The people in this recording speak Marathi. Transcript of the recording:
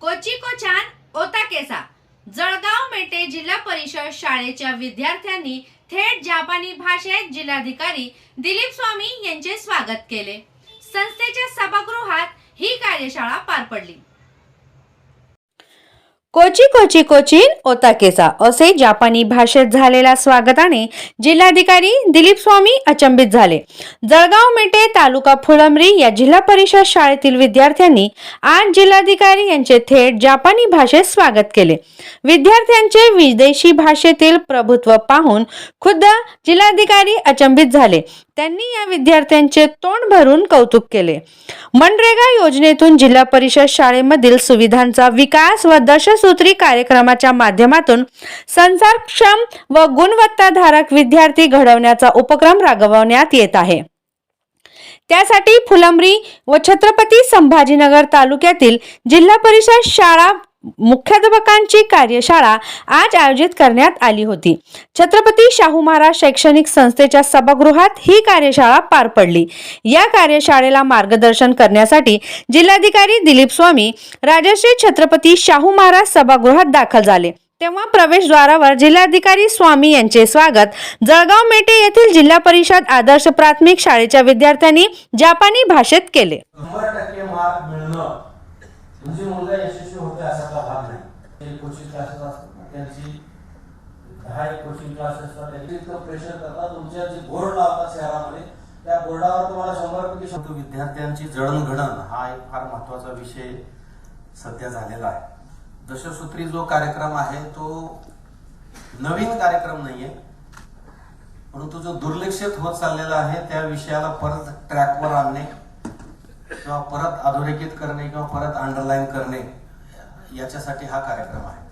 कोचिकोचान ओताकेसा. जळगाव मेटे जिल्हा परिषद शाळेच्या विद्यार्थ्यांनी थेट जापानी भाषेत जिल्हाधिकारी दिलीप स्वामी यांचे स्वागत केले. संस्थेच्या सभागृहात ही कार्यशाळा पार पडली. कोची कोची कोचीन ओताकेसा असे जापानी भाषेत झालेल्या स्वागताने जिल्हाधिकारी दिलीप स्वामी अचंबित झाले. जळगाव मेटे तालुका फुलंब्री या जिल्हा परिषद शाळेतील विद्यार्थ्यांनी आज जिल्हाधिकारी यांचे थेट जापानी भाषेत स्वागत केले. विद्यार्थ्यांचे विदेशी भाषेतील प्रभुत्व पाहून खुद्द जिल्हाधिकारी अचंबित झाले. त्यांनी या विद्यार्थ्यांचे तोंड भरून कौतुक केले. मनरेगा योजनेतून जिल्हा परिषद शाळेमधील सुविधांचा विकास व दशसूत्री कार्यक्रमाच्या माध्यमातून संसारक्षम व गुणवत्ताधारक विद्यार्थी घडवण्याचा उपक्रम राबवण्यात येत आहे. त्यासाठी फुलंब्री व छत्रपती संभाजीनगर तालुक्यातील जिल्हा परिषद शाळा मुख्याध्यापकांची कार्यशाळा आज आयोजित करण्यात आली होती. छत्रपती शाहू महाराज शैक्षणिक संस्थेच्या सभागृहात ही कार्यशाळा पार पडली. या कार्यशाळेला मार्गदर्शन करण्यासाठी जिल्हाधिकारी दिलीप स्वामी राजश्री छत्रपती शाहू महाराज सभागृहात दाखल झाले. तेव्हा प्रवेशद्वारावर जिल्हाधिकारी स्वामी यांचे स्वागत. जळगाव मेटे येथील जिल्हा परिषद आदर्श प्राथमिक शाळेच्या विद्यार्थ्यांनी जापानी भाषेत केले. म्हणजे मुलगा यशस्वी होते असाचा भाग नाही. कोचिंग क्लासेस असतात त्यांची दहा एक कोचिंग क्लासेस असतात त्यांनी इतकं प्रेशर करतात. तुमच्या जे बोर्ड लावतात शहरामध्ये त्या बोर्डावर तुम्हाला शंभर पैकी शब्द विद्यार्थ्यांची जडणघडण हा एक फार महत्त्वाचा विषय सध्या झालेला आहे. दशसूत्री जो कार्यक्रम आहे तो नवीन कार्यक्रम नाहीये. परंतु जो दुर्लक्षित होत चाललेला आहे त्या विषयाला परत ट्रॅकवर आणणे. किंवा परत अधोरेखित करणे किंवा परत अंडरलाईन करणे याच्यासाठी हा कार्यक्रम आहे.